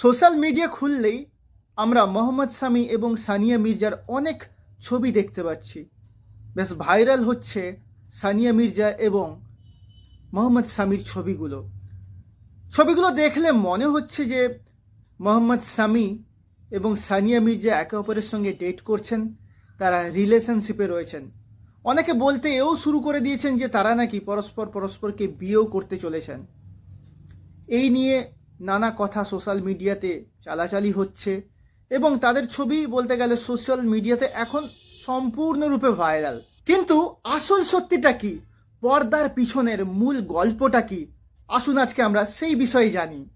Social media খুললেই আমরা মোহাম্মদ সামি এবং সানিয়া মির্জার অনেক ছবি দেখতে পাচ্ছি। বেশ ভাইরাল হচ্ছে সানিয়া মির্জা এবং মোহাম্মদ সামির ছবিগুলো। ছবিগুলো দেখলে মনে হচ্ছে যে মোহাম্মদ সামি এবং সানিয়া মির্জা একে অপরের সঙ্গে ডেট করছেন, তারা রিলেশনশিপে রয়েছেন। অনেকে বলতে এও শুরু করে দিয়েছেন যে তারা নাকি পরস্পর পরস্পরকে বিয়েও করতে চলেছেন। এই নিয়ে নানা কথা সোশ্যাল মিডিয়াতে চালাচালি হচ্ছে এবং তাদের ছবি বলতে গেলে সোশ্যাল মিডিয়াতে এখন সম্পূর্ণরূপে ভাইরাল। কিন্তু আসল সত্যিটা কি? পর্দার পিছনের মূল গল্পটা কি? আসুন আজকে আমরা সেই বিষয়ে জানি।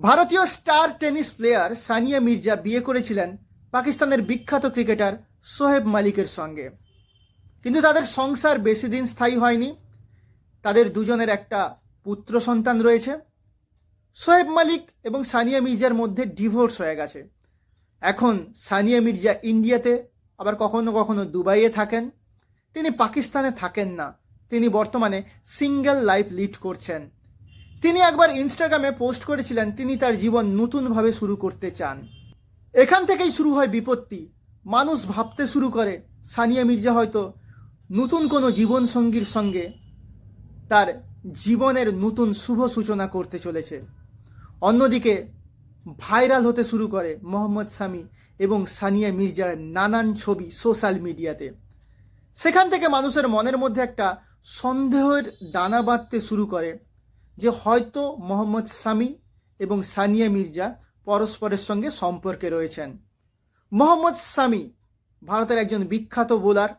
ভারতীয় star tennis player Sania Mirza বিয়ে করেছিলেন পাকিস্তানের বিখ্যাত ক্রিকেটার সোহেব মালিকের সঙ্গে। কিন্তু তাদের সংসার বেশি দিন স্থায়ী হয়নি। তাদের দুজনের একটা পুত্র সন্তান রয়েছে। সোহেব মালিক এবং সানিয়া মির্জার মধ্যে ডিভোর্স হয়ে গেছে। এখন সানিয়া মির্জা ইন্ডিয়াতে, আবার কখনো কখনো দুবাইয়ে থাকেন। তিনি পাকিস্তানে থাকেন না। তিনি বর্তমানে সিঙ্গেল লাইফ লিড করছেন। তিনি একবার ইনস্টাগ্রামে পোস্ট করেছিলেন, তিনি তার জীবন নতুনভাবে শুরু করতে চান। এখান থেকেই শুরু হয় বিপত্তি। মানুষ ভাবতে শুরু করে, সানিয়া মির্জা হয়তো নতুন কোনো জীবনসঙ্গীর সঙ্গে তার জীবনের নতুন শুভ সূচনা করতে চলেছে। অন্যদিকে ভাইরাল হতে শুরু করে মোহাম্মদ সামি এবং সানিয়া মির্জার নানান ছবি সোশ্যাল মিডিয়াতে। সেখান থেকে মানুষের মনের মধ্যে একটা সন্দেহের দানা বাঁধতে শুরু করে যে হয়তো মোহাম্মদ সামি এবং সানিয়া মির্জা পরস্পরের সঙ্গে সম্পর্কে রয়েছেন। মোহাম্মদ সামি ভারতের একজন বিখ্যাত বোলার।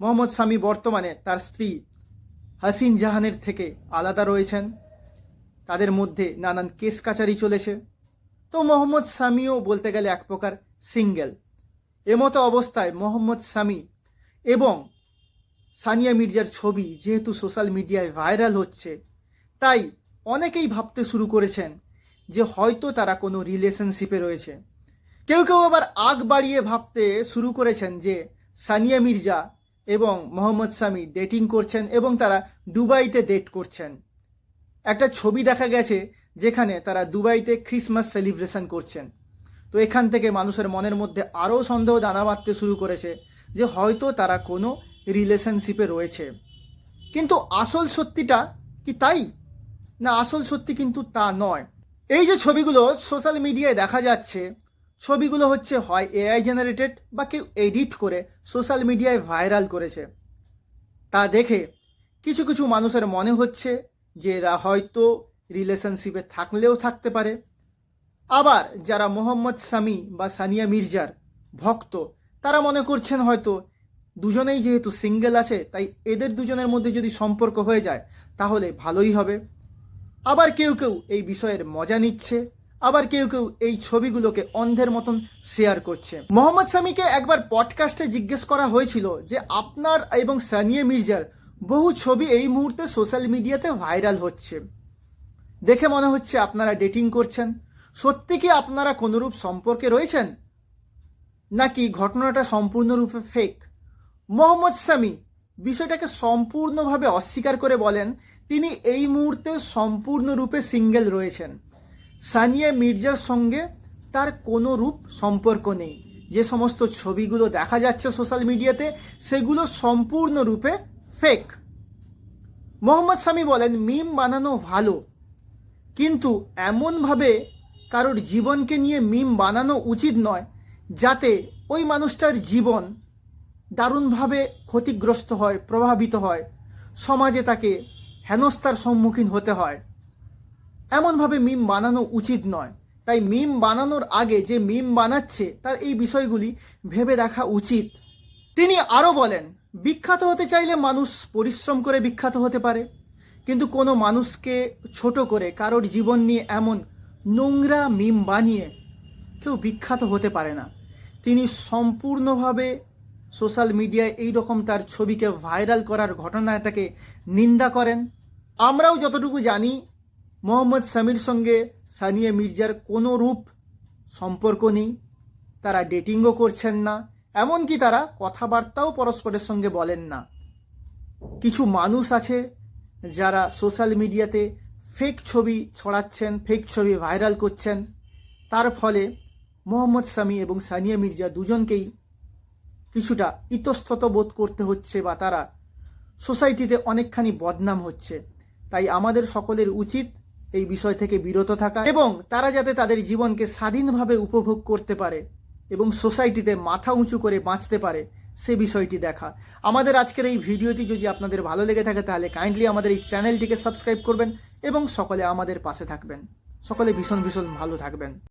মোহাম্মদ সামি বর্তমানে তার স্ত্রী হাসিন জাহানের থেকে আলাদা রয়েছেন। তাদের মধ্যে নানান কেস কাচারি চলেছে। তো মোহাম্মদ সামিও বলতে গেলে এক প্রকার সিঙ্গেল। এমতো অবস্থায় মোহাম্মদ সামি এবং সানিয়া মির্জার ছবি যেহেতু সোশ্যাল মিডিয়ায় ভাইরাল হচ্ছে, তাই অনেকেই ভাবতে শুরু করেছেন যে হয়তো তারা কোনো রিলেশনশিপে রয়েছে। কেউ কেউ আবার আগ বাড়িয়ে ভাবতে শুরু করেছেন যে সানিয়া মির্জা এবং মোহাম্মদ সামি ডেটিং করছেন এবং তারা দুবাইতে ডেট করছেন। একটা ছবি দেখা গেছে যেখানে তারা দুবাইতে ক্রিসমাস সেলিব্রেশন করছেন। তো এখান থেকে মানুষের মনের মধ্যে আরও সন্দেহ দানা বাঁধতে শুরু করেছে যে হয়তো তারা কোনো রিলেশনশিপে রয়েছে। কিন্তু আসল সত্যিটা কি তাই? না, আসল সত্যি কিন্তু তা নয়। এই যে ছবিগুলো সোশ্যাল মিডিয়ায় দেখা যাচ্ছে, ছবিগুলো হচ্ছে হয় এআই জেনারেটেড বা কেউ এডিট করে সোশ্যাল মিডিয়ায় ভাইরাল করেছে। তা দেখে কিছু কিছু মানুষের মনে হচ্ছে যে এরা হয়তো রিলেশনশিপে থাকলেও থাকতে পারে। আবার যারা মোহাম্মদ সামি বা সানিয়া মির্জার ভক্ত, তারা মনে করছেন হয়তো দুজনেই যেহেতু সিঙ্গেল আছে, তাই এদের দুজনের মধ্যে যদি সম্পর্ক হয়ে যায়, তাহলে ভালোই হবে। আবার কেউ কেউ এই বিষয়ের মজা নিচ্ছে, আবার কেউ কেউ এই ছবিগুলোকে অন্ধের মতন শেয়ার করছে। মোহাম্মদ সামিকে একবার পডকাস্টে জিজ্ঞেস করা হয়েছিল যে আপনার এবং সানিয়া মির্জার বহু ছবি এই মুহূর্তে সোশ্যাল মিডিয়াতে ভাইরাল হচ্ছে। দেখে মনে হচ্ছে আপনারা ডেটিং করছেন। সত্যি কি আপনারা কোনোরূপ সম্পর্কে রয়েছেন? নাকি ঘটনাটা সম্পূর্ণরূপে ফেক মোহাম্মদ সামি, বিষয়টাকে সম্পূর্ণভাবে অস্বীকার করে বলেন, তিনি এই মুহূর্তে সম্পূর্ণরূপে সিঙ্গেল রয়েছেন। সানিয়া মির্জার সঙ্গে তার কোনো রূপ সম্পর্ক নেই। যে সমস্ত ছবিগুলো দেখা যাচ্ছে সোশ্যাল মিডিয়াতে, সেগুলো সম্পূর্ণরূপে ফেক মোহাম্মদ সামি বলেন মিম বানানো ভালো, কিন্তু এমনভাবে কারোর জীবনকে নিয়ে মিম বানানো উচিত নয়, যাতে ওই মানুষটার জীবন দারুণভাবে ক্ষতিগ্রস্ত হয়, প্রভাবিত হয়, সমাজে তাকে হেনস্থার সম্মুখীন হতে হয়। এমনভাবে মিম বানানো উচিত নয়। তাই মিম বানানোর আগে যে মিম বানাচ্ছে, তার এই বিষয়গুলি ভেবে দেখা উচিত। তিনি আরও বলেন, বিখ্যাত হতে চাইলে মানুষ পরিশ্রম করে বিখ্যাত হতে পারে, কিন্তু কোনো মানুষকে ছোট করে কারোর জীবন নিয়ে এমন নোংরা মিম বানিয়ে কেউ বিখ্যাত হতে পারে না। তিনি সম্পূর্ণভাবে সোশ্যাল মিডিয়ায় এই রকম তার ছবিকে ভাইরাল করার ঘটনাটাকে নিন্দা করেন। আমরাও যতটুকু জানি, মোহাম্মদ সামির সঙ্গে সানিয়া মির্জার কোনো রূপ সম্পর্ক নেই, তারা ডেটিংও করছেন না এমনকি তারা কথাবার্তাও পরস্পরের সঙ্গে বলেন না। কিছু মানুষ আছে যারা সোশ্যাল মিডিয়াতে ফেক ছবি ছড়াচ্ছেন ফেক ছবি ভাইরাল করছেন। তার ফলে মোহাম্মদ সামি এবং সানিয়া মির্জা দুজনকেই কিছুটা ইতস্তত বোধ করতে হচ্ছে বা তারা সোসাইটিতে অনেকখানি বদনাম হচ্ছে। তাই আমাদের সকলের উচিত এই বিষয় থেকে বিরত থাকা এবং তারা যাতে তাদের জীবনকে স্বাধীনভাবে উপভোগ করতে পারে। এবং সোসাইটিতে মাথা উঁচু করে বাঁচতে পারে সে বিষয়টি দেখা। আমাদের আজকের এই ভিডিওটি যদি আপনাদের ভালো লেগে থাকে তাহলে কাইন্ডলি আমাদের এই চ্যানেলটিকে সাবস্ক্রাইব করবেন এবং সকলে আমাদের পাশে থাকবেন। সকলে ভীষণ ভীষণ ভালো থাকবেন।